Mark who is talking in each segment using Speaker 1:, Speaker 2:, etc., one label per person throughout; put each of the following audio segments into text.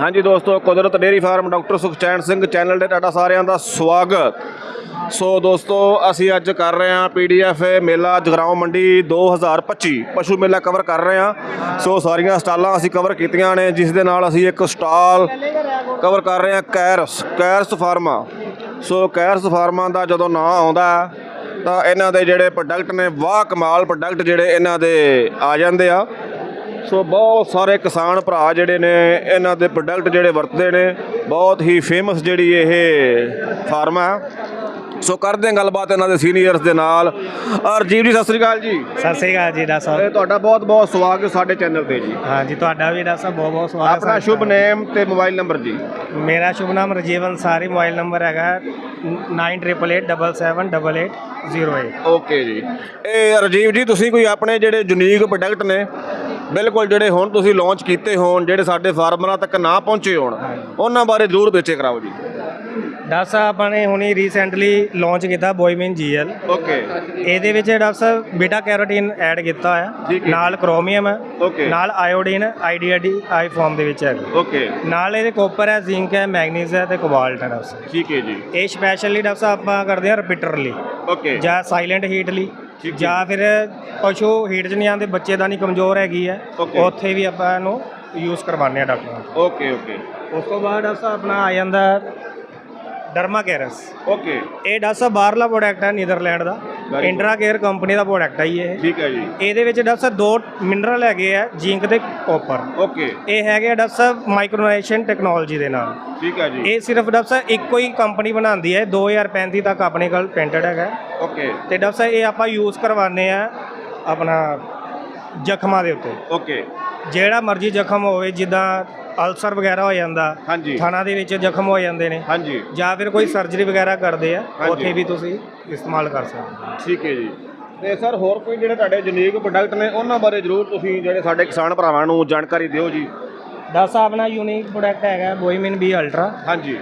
Speaker 1: ਹਾਂਜੀ ਦੋਸਤੋ, Kudrat dairy farm doctor Sukhchain Singh channel ਤੇ ਤੁਹਾਡਾ ਸਾਰਿਆਂ ਦਾ ਸਵਾਗਤ। ਸੋ ਦੋਸਤੋ, ਅਸੀਂ ਅੱਜ ਕਰ ਰਹੇ ਹਾਂ ਪੀਡੀਐਫ ਮੇਲਾ ਜਗਰਾਉਂ ਮੰਡੀ 2025 ਪਸ਼ੂ ਮੇਲਾ ਕਵਰ ਕਰ ਰਹੇ ਹਾਂ। ਸੋ ਸਾਰੀਆਂ ਸਟਾਲਾਂ ਅਸੀਂ ਕਵਰ ਕੀਤੀਆਂ ਨੇ, ਜਿਸ ਦੇ ਨਾਲ ਅਸੀਂ ਇੱਕ ਸਟਾਲ ਕਵਰ ਕਰ ਰਹੇ ਹਾਂ, ਕੈਰਸ ਕੈਰਸ ਫਾਰਮਾ। ਸੋ ਕੈਰਸ ਫਾਰਮਾ ਦਾ ਜਦੋਂ ਨਾਂ ਆਉਂਦਾ, ਤਾਂ ਇਹਨਾਂ ਦੇ ਜਿਹੜੇ ਪ੍ਰੋਡਕਟ ਨੇ, ਵਾਹ ਕਮਾਲ ਪ੍ਰੋਡਕਟ ਜਿਹੜੇ ਇਹਨਾਂ ਦੇ ਆ ਜਾਂਦੇ ਆ। ਸੋ ਬਹੁਤ ਸਾਰੇ ਕਿਸਾਨ ਭਰਾ ਜਿਹੜੇ ਨੇ ਇਹਨਾਂ ਦੇ ਪ੍ਰੋਡਕਟ ਜਿਹੜੇ ਵਰਤਦੇ ਨੇ ਬਹੁਤ ਹੀ ਫੇਮਸ ਜਿਹੜੀ ਇਹ ਫਾਰਮ ਹੈ ਸੋ ਕਰਦੇ ਹਾਂ ਗੱਲਬਾਤ ਇਹਨਾਂ ਦੇ ਸੀਨੀਅਰਸ ਦੇ ਨਾਲ ਔਰ ਜੀਵ ਜੀ ਸਤਿ ਸ੍ਰੀ ਅਕਾਲ ਜੀ
Speaker 2: ਸਤਿ ਸ੍ਰੀ ਅਕਾਲ ਜੀ ਡਾਕਟਰ ਸਾਹਿਬ
Speaker 1: ਤੁਹਾਡਾ ਬਹੁਤ ਬਹੁਤ ਸਵਾਗਤ ਸਾਡੇ ਚੈਨਲ ਤੇ ਜੀ
Speaker 2: ਹਾਂਜੀ ਤੁਹਾਡਾ ਵੀ ਡਾਕਟਰ ਸਾਹਿਬ ਬਹੁਤ ਬਹੁਤ ਸਵਾਗਤ
Speaker 1: ਆਪਣਾ
Speaker 2: ਹੈ।
Speaker 1: ਸ਼ੁਭ ਨੇਮ ਤੇ ਮੋਬਾਈਲ ਨੰਬਰ ਜੀ
Speaker 2: ਮੇਰਾ ਸ਼ੁਭ ਨਾਮ ਰਜੀਵ ਅੰਸਾਰੀ ਮੋਬਾਈਲ ਨੰਬਰ ਹੈਗਾ 9888778808
Speaker 1: ਓਕੇ ਜੀ ਇਹ ਰਜੀਵ ਜੀ ਤੁਸੀਂ ਕੋਈ ਆਪਣੇ ਜਿਹੜੇ ਯੂਨੀਕ ਪ੍ਰੋਡਕਟ ਨੇ ਬਿਲਕੁਲ ਜਿਹੜੇ ਹੁਣ ਤੁਸੀਂ ਲਾਂਚ ਕੀਤੇ ਹੋਣ ਜਿਹੜੇ ਸਾਡੇ ਫਾਰਮਰਾਂ ਤੱਕ ਨਾ ਪਹੁੰਚੇ ਹੋਣ ਉਹਨਾਂ ਬਾਰੇ ਜ਼ਰੂਰ ਵੇਚੇ ਕਰਾਓ ਜੀ।
Speaker 2: ਡਾਕਟਰ ਸਾਹਿਬ ਨੇ ਹੁਣੀ ਰੀਸੈਂਟਲੀ ਲਾਂਚ ਕੀਤਾ ਬੋਇਮਿਨ ਜੀਐਲ
Speaker 1: ਓਕੇ।
Speaker 2: ਇਹਦੇ ਵਿੱਚ ਡਾਕਟਰ ਸਾਹਿਬ ਬੀਟਾ ਕੈਰੋਟਿਨ ਐਡ ਕੀਤਾ ਹੋਇਆ। ਨਾਲ ਕ੍ਰੋਮੀਅਮ ਹੈ
Speaker 1: Okay।
Speaker 2: ਨਾਲ ਆਇਓਡੀਨ ਆਈਡੀਆਡੀ ਆਈ ਫਾਰਮ ਦੇ ਵਿੱਚ ਹੈ
Speaker 1: ਓਕੇ।
Speaker 2: ਨਾਲ ਇਹਦੇ ਕਾਪਰ ਹੈ ਜ਼ਿੰਕ ਹੈ ਮੈਗਨੀਜ਼ ਹੈ ਤੇ ਕੋਬਾਲਟ ਹੈ ਡਾਕਟਰ ਸਾਹਿਬ।
Speaker 1: ਠੀਕ ਹੈ ਜੀ।
Speaker 2: ਇਹ ਸਪੈਸ਼ਲੀ ਡਾਕਟਰ ਸਾਹਿਬ ਆਪਾਂ ਕਰਦੇ ਹਾਂ ਰਿਪੀਟਰਲੀ
Speaker 1: ਓਕੇ।
Speaker 2: ਜਾਂ ਸਾਇਲੈਂਟ ਹੀਟ ਲਈ।
Speaker 1: ਠੀਕ।
Speaker 2: ਜਾਂ ਫਿਰ ਪਸ਼ੂ ਹੀਟ 'ਚ ਨਹੀਂ ਆਉਂਦੇ ਬੱਚੇਦਾਨੀ ਕਮਜ਼ੋਰ ਹੈਗੀ ਹੈ
Speaker 1: Okay।
Speaker 2: ਉੱਥੇ ਵੀ ਆਪਾਂ ਇਹਨੂੰ ਯੂਜ਼ ਕਰਵਾਉਂਦੇ ਆ ਡਾਕਟਰਾਂ ਤੋਂ
Speaker 1: ਓਕੇ ਓਕੇ
Speaker 2: ਉਸ ਤੋਂ ਬਾਅਦ ਡਾਕਟਰ ਸਾਹਿਬ ਆਪਣਾ ਆ ਜਾਂਦਾ ਡਰਮਾ ਕੈਰਸ
Speaker 1: ਓਕੇ
Speaker 2: ਇਹ ਡਾਕਟਰ ਸਾਹਿਬ ਬਾਹਰਲਾ ਪ੍ਰੋਡਕਟ ਹੈ ਨੀਦਰਲੈਂਡ ਦਾ. ਇੰਟਰਾ ਕੇਅਰ ਕੰਪਨੀ ਦਾ ਪ੍ਰੋਡਕਟ ਹੈ ਜੀ ਇਹ।
Speaker 1: ਠੀਕ ਹੈ ਜੀ।
Speaker 2: ਇਹਦੇ ਵਿੱਚ ਡਾਕਟਰ ਸਾਹਿਬ ਦੋ ਮਿਨਰਲ ਹੈਗੇ ਆ ਜ਼ਿੰਕ ਤੇ ਕਾਪਰ
Speaker 1: ਓਕੇ
Speaker 2: ਇਹ ਹੈਗੇ ਆ ਡਾਕਟਰ ਸਾਹਿਬ ਮਾਈਕ੍ਰੋਨਾਈਜੇਸ਼ਨ ਟੈਕਨੋਲੋਜੀ ਦੇ ਨਾਲ।
Speaker 1: ਠੀਕ ਹੈ ਜੀ।
Speaker 2: ਇਹ ਸਿਰਫ ਡਾਕਟਰ ਸਾਹਿਬ ਇੱਕੋ ਹੀ ਕੰਪਨੀ ਬਣਾਉਂਦੀ ਹੈ 2035 ਤੱਕ ਆਪਣੇ ਕੋਲ ਪੈਂਟਡ ਹੈਗਾ।
Speaker 1: ਓਕੇ
Speaker 2: ਤੇ ਡਾਕਟਰ ਸਾਹਿਬ ਇਹ ਆਪਾਂ ਯੂਜ਼ ਕਰਵਾਉਂਦੇ ਆ ਆਪਣਾ ਜ਼ਖਮਾਂ ਦੇ ਉੱਤੇ।
Speaker 1: ਓਕੇ
Speaker 2: ਜਿਹੜਾ ਮਰਜ਼ੀ ਜ਼ਖਮ ਹੋਵੇ ਜਿੱਦਾਂ ਅਲਸਰ ਵਗੈਰਾ ਹੋ ਜਾਂਦਾ ਥਾਣਾ ਦੇ ਵਿੱਚ ਜ਼ਖਮ ਹੋ ਜਾਂਦੇ ਨੇ।
Speaker 1: ਹਾਂਜੀ।
Speaker 2: ਜਾਂ ਫਿਰ ਕੋਈ ਸਰਜਰੀ ਵਗੈਰਾ ਕਰਦੇ ਆ। ਉੱਥੇ ਵੀ ਤੁਸੀਂ ਇਸਤੇਮਾਲ ਕਰ ਸਕਦੇ ਹੋ।
Speaker 1: ਠੀਕ ਹੈ ਜੀ। ਤੇ ਸਰ ਹੋਰ ਕੋਈ ਜਿਹੜੇ ਤੁਹਾਡੇ ਯੂਨੀਕ ਪ੍ਰੋਡਕਟ ਨੇ ਉਹਨਾਂ ਬਾਰੇ ਜ਼ਰੂਰ ਤੁਸੀਂ ਜਿਹੜੇ ਸਾਡੇ ਕਿਸਾਨ ਭਰਾਵਾਂ ਨੂੰ ਜਾਣਕਾਰੀ ਦਿਓ ਜੀ।
Speaker 2: ਦਸ ਆਪਣਾ ਯੂਨੀਕ ਪ੍ਰੋਡਕਟ ਹੈਗਾ ਬੋਇਮਿਨ ਬੀ ਅਲਟਰਾ
Speaker 1: ਹਾਂਜੀ।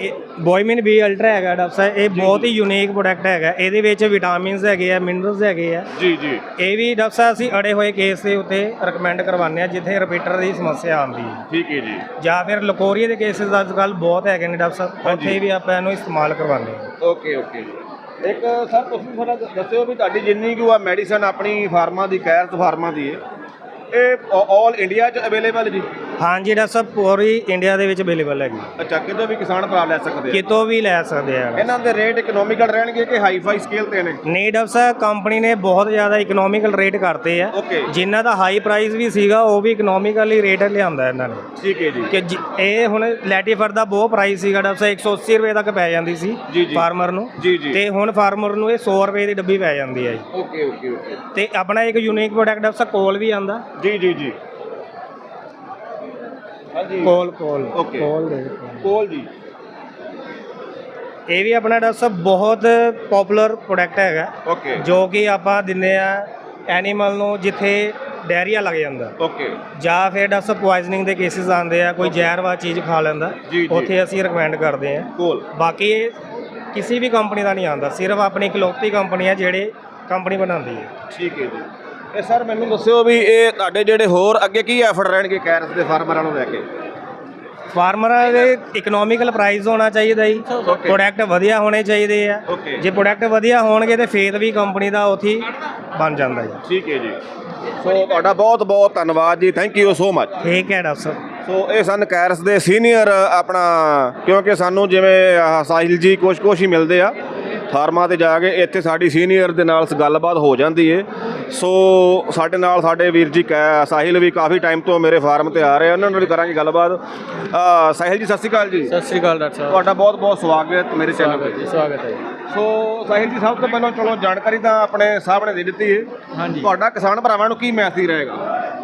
Speaker 2: ਇਹ ਬੋਇਮਿਨ ਬੀ ਅਲਟਰਾ ਹੈਗਾ ਡਾਕਟਰ ਸਾਹਿਬ ਇਹ ਬਹੁਤ ਹੀ ਯੂਨੀਕ ਪ੍ਰੋਡਕਟ ਹੈਗਾ। ਇਹਦੇ ਵਿੱਚ ਵਿਟਾਮਿਨਸ ਹੈਗੇ ਆ ਮਿਨਰਲਸ ਹੈਗੇ ਆ।
Speaker 1: ਜੀ ਜੀ।
Speaker 2: ਇਹ ਵੀ ਡਾਕਟਰ ਸਾਹਿਬ ਅਸੀਂ ਅੜੇ ਹੋਏ ਕੇਸ ਦੇ ਉੱਤੇ ਰეკਮੈਂਡ ਕਰਵਾਉਂਦੇ ਆ ਜਿੱਥੇ ਰਿਪੀਟਰ ਦੀ ਸਮੱਸਿਆ ਆਉਂਦੀ ਹੈ।
Speaker 1: ਠੀਕ ਹੈ ਜੀ।
Speaker 2: ਜਾਂ ਫਿਰ ਲਕੋਰੀਆ ਦੇ ਕੇਸਿਸ ਅੱਜ ਕੱਲ ਬਹੁਤ ਹੈਗੇ ਨੇ ਡਾਕਟਰ ਸਾਹਿਬ। ਉੱਥੇ ਵੀ ਆਪਾਂ ਇਹਨੂੰ ਇਸਤੇਮਾਲ ਕਰਵਾਉਂਦੇ ਹਾਂ।
Speaker 1: ਓਕੇ ਓਕੇ ਜੀ। ਇੱਕ ਸਰ ਤੁਸੀਂ ਥੋੜਾ ਦੱਸਿਓ ਵੀ ਤੁਹਾਡੀ ਜਿੰਨੀ ਕੁ ਆ ਮੈਡੀਸਨ ਆਪਣੀ ਫਾਰਮਾ ਦੀ ਕੈਰਸ ਫਾਰਮਾ ਦੀ ਹੈ ਇਹ ਆਲ ਇੰਡੀਆ 'ਚ ਅਵੇਲੇਬਲ ਜੀ?
Speaker 2: ਹਾਂਜੀ ਡਾਕਟਰ ਸਾਹਿਬ ਪੂਰੀ ਇੰਡੀਆ ਦੇ ਵਿੱਚ ਅਵੇਲੇਬਲ ਹੈਗੀ।
Speaker 1: ਅੱਛਾ ਕਿਤੋਂ ਵੀ ਕਿਸਾਨ ਭਰਾ ਲੈ ਸਕਦੇ ਆ?
Speaker 2: ਕਿਤੋਂ ਵੀ ਲੈ ਸਕਦੇ ਆ।
Speaker 1: ਇਹਨਾਂ ਦੇ ਰੇਟ ਇਕਨੋਮਿਕਲ ਰਹਿਣਗੇ ਕਿ ਹਾਈ ਫਾਈ ਸਕੇਲ ਤੇ ਨੇ?
Speaker 2: ਨਹੀਂ ਡਾਕਟਰ ਸਾਹਿਬ ਕੰਪਨੀ ਨੇ ਬਹੁਤ ਜ਼ਿਆਦਾ ਇਕਨੋਮਿਕਲ ਰੇਟ ਕਰਤੇ ਆ। ਜਿਨ੍ਹਾਂ ਦਾ ਹਾਈ ਪ੍ਰਾਈਸ ਵੀ ਸੀਗਾ ਉਹ ਵੀ ਇਕਨੋਮਿਕਲੀ ਰੇਟ ਲਿਆਂਦਾ ਇਹਨਾਂ ਨੇ।
Speaker 1: ਠੀਕ ਹੈ ਜੀ।
Speaker 2: ਕਿ ਜਿ- ਇਹ ਹੁਣ ਲੈਟੀਫਰ ਦਾ ਬਹੁਤ ਪ੍ਰਾਈਸ ਸੀਗਾ ਡਾਕਟਰ ਸਾਹਿਬ 180 ਰੁਪਏ ਤੱਕ ਪੈ ਜਾਂਦੀ ਸੀ
Speaker 1: ਜੀ, ਜੀ।
Speaker 2: ਫਾਰਮਰ ਨੂੰ।
Speaker 1: ਜੀ ਜੀ।
Speaker 2: ਤੇ ਹੁਣ ਫਾਰਮਰ ਨੂੰ ਇਹ 100 ਰੁਪਏ ਦੀ ਡੱਬੀ ਪੈ ਜਾਂਦੀ ਹੈ ਜੀ।
Speaker 1: ਓਕੇ ਓਕੇ ਓਕੇ
Speaker 2: ਤੇ ਆਪਣਾ ਇੱਕ ਯੂਨੀਕ ਪ੍ਰੋਡਕਟ ਡਾਕਟਰ ਸਾਹਿਬ ਕੋਲ ਵੀ ਆਂਦਾ।
Speaker 1: ਜੀ ਜੀ ਜੀ। ਹਾਂਜੀ।
Speaker 2: ਕੋਲ ਕੋਲ।
Speaker 1: Okay.
Speaker 2: ਕੋਲ ਦੇ ਕੋਲ।
Speaker 1: ਕੋਲ ਜੀ।
Speaker 2: ਇਹ ਵੀ ਆਪਣਾ ਡਾਕਟਰ ਸਾਹਿਬ ਬਹੁਤ ਪਪੂਲਰ ਪ੍ਰੋਡਕਟ ਹੈਗਾ।
Speaker 1: ਓਕੇ।
Speaker 2: ਜੋ ਕਿ ਆਪਾਂ ਦਿੰਦੇ ਆ ਐਨੀਮਲ ਨੂੰ ਜਿੱਥੇ ਡਾਇਰੀਆ ਲੱਗ ਜਾਂਦਾ।
Speaker 1: ਓਕੇ।
Speaker 2: ਜਾਂ ਫਿਰ ਡਾਕਟਰ ਸਾਹਿਬ ਪੋਇਜ਼ਨਿੰਗ ਦੇ ਕੇਸਿਸ ਆਉਂਦੇ ਆ ਕੋਈ ਜ਼ਹਿਰਵਾ ਚੀਜ਼ ਖਾ ਲੈਂਦਾ।
Speaker 1: ਜੀ, ਜੀ।
Speaker 2: ਉੱਥੇ ਅਸੀਂ ਰეკਮੈਂਡ ਕਰਦੇ ਆ।
Speaker 1: ਕੋਲ।
Speaker 2: ਬਾਕੀ ਇਹ ਕਿਸੇ ਵੀ ਕੰਪਨੀ ਦਾ ਨਹੀਂ ਆਉਂਦਾ। ਸਿਰਫ ਆਪਣੀ ਇਕਲੌਤੀ ਕੰਪਨੀ ਹੈ ਜਿਹੜੇ ਕੰਪਨੀ ਬਣਾਉਂਦੀ ਹੈ।
Speaker 1: ਠੀਕ ਹੈ ਜੀ। ਇਹ ਸਰ ਮੈਨੂੰ ਦੱਸਿਓ ਵੀ ਇਹ ਤੁਹਾਡੇ ਜਿਹੜੇ ਹੋਰ ਅੱਗੇ ਕੀ ਐਫਰਟ ਰਹਿਣਗੇ ਕੈਰਸ ਦੇ ਫਾਰਮਰਾਂ ਨੂੰ ਲੈ ਕੇ?
Speaker 2: ਫਾਰਮਰਾਂ ਦੇ ਇਕਨੋਮਿਕਲ ਪ੍ਰਾਈਸ ਹੋਣਾ ਚਾਹੀਦਾ ਜੀ। ਪ੍ਰੋਡਕਟ ਵਧੀਆ ਹੋਣੇ ਚਾਹੀਦੇ ਆ। ਜੇ ਪ੍ਰੋਡਕਟ ਵਧੀਆ ਹੋਣਗੇ ਤੇ ਫੇਰ ਵੀ ਕੰਪਨੀ ਦਾ ਉੱਥੇ ਬਣ ਜਾਂਦਾ ਜੀ।
Speaker 1: ਠੀਕ ਹੈ ਜੀ। ਸੋ ਤੁਹਾਡਾ ਬਹੁਤ ਬਹੁਤ ਧੰਨਵਾਦ ਜੀ। ਥੈਂਕ ਯੂ ਸੋ ਮਚ
Speaker 2: ਠੀਕ ਹੈ ਡਾਕਟਰ ਸਾਹਿਬ।
Speaker 1: ਸੋ ਇਹ ਸਨ ਕੈਰਸ ਦੇ ਸੀਨੀਅਰ ਆਪਣਾ ਕਿਉਂਕਿ ਸਾਨੂੰ ਜਿਵੇਂ ਸਾਹਿਲ ਜੀ ਕੁਛ ਕੁਛ ਹੀ ਮਿਲਦੇ ਆ ਫਾਰਮਾਂ ਤੇ ਜਾ ਕੇ ਇੱਥੇ ਸਾਡੀ ਸੀਨੀਅਰ ਦੇ ਨਾਲ ਗੱਲਬਾਤ ਹੋ ਜਾਂਦੀ ਏ। ਸੋ ਸਾਡੇ ਨਾਲ ਸਾਡੇ ਵੀਰ ਜੀ ਕੈ ਸਾਹਿਲ ਵੀ ਕਾਫੀ ਟਾਈਮ ਤੋਂ ਮੇਰੇ ਫਾਰਮ ਤੇ ਆ ਰਹੇ ਆ। ਉਹਨਾਂ ਨਾਲ ਵੀ ਕਰਾਂਗੇ ਗੱਲਬਾਤ। ਸਾਹਿਲ ਜੀ ਸਤਿ ਸ਼੍ਰੀ ਅਕਾਲ ਜੀ।
Speaker 2: ਸਤਿ ਸ੍ਰੀ ਅਕਾਲ ਡਾਕਟਰ ਸਾਹਿਬ।
Speaker 1: ਤੁਹਾਡਾ ਬਹੁਤ ਬਹੁਤ ਸਵਾਗਤ ਮੇਰੇ ਚੈਨਲ ਤੇ।
Speaker 2: ਸਵਾਗਤ ਹੈ
Speaker 1: ਸੋ ਸਾਹਿਲ ਜੀ ਸਭ ਤੋਂ ਪਹਿਲਾਂ ਚਲੋ ਜਾਣਕਾਰੀ ਤਾਂ ਆਪਣੇ ਸਾਹਮਣੇ ਦੇ ਦਿੱਤੀ ਹੈ।
Speaker 3: ਹਾਂਜੀ।
Speaker 1: ਤੁਹਾਡਾ ਕਿਸਾਨ ਭਰਾਵਾਂ ਨੂੰ ਕੀ ਮੈਸੇਜ ਰਹੇਗਾ?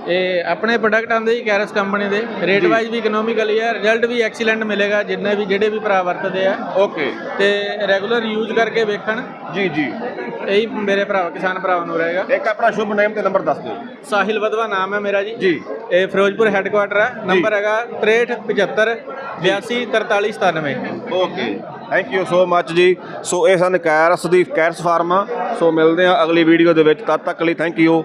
Speaker 3: ਇਹ ਆਪਣੇ ਪ੍ਰੋਡਕਟ ਆਂਦੇ ਜੀ ਕੈਰਸ ਕੰਪਨੀ ਦੇ। ਰੇਟ ਵਾਈਜ਼ ਵੀ ਇਕਨੋਮਿਕਲੀ ਹੈ ਰਿਜ਼ਲਟ ਵੀ ਐਕਸੀਲੈਂਟ ਮਿਲੇਗਾ ਜਿੰਨੇ ਵੀ ਜਿਹੜੇ ਵੀ ਭਰਾ ਵਰਤਦੇ ਆ।
Speaker 1: ਓਕੇ
Speaker 3: ਤੇ ਰੈਗੂਲਰ ਯੂਜ਼ ਕਰਕੇ ਵੇਖਣ।
Speaker 1: ਜੀ ਜੀ।
Speaker 3: ਇਹੀ ਮੇਰੇ ਭਰਾ ਕਿਸਾਨ ਭਰਾਵਾਂ ਨੂੰ ਰਹੇਗਾ।
Speaker 1: ਇੱਕ ਆਪਣਾ ਸ਼ੁਭ ਨੇਮ ਤੇ ਨੰਬਰ ਦੱਸ ਦਿਓ।
Speaker 3: ਸਾਹਿਲ ਵਦਵਾ ਨਾਮ ਹੈ ਮੇਰਾ ਜੀ।
Speaker 1: ਜੀ।
Speaker 3: ਇਹ ਫਿਰੋਜ਼ਪੁਰ ਹੈੱਡਕੁਆਟਰ ਹੈ ਨੰਬਰ ਹੈਗਾ 6375 82 43 97
Speaker 1: okay thank you so much ਜੀ। ਸੋ ਇਹ ਸਨ ਕੈਰਸ ਦੀ ਕੈਰਸ ਫਾਰਮ ਸੋ ਮਿਲਦੇ ਆ ਅਗਲੀ ਵੀਡੀਓ ਦੇ ਵਿੱਚ। ਤਦ ਤੱਕ ਲਈ ਥੈਂਕ ਯੂ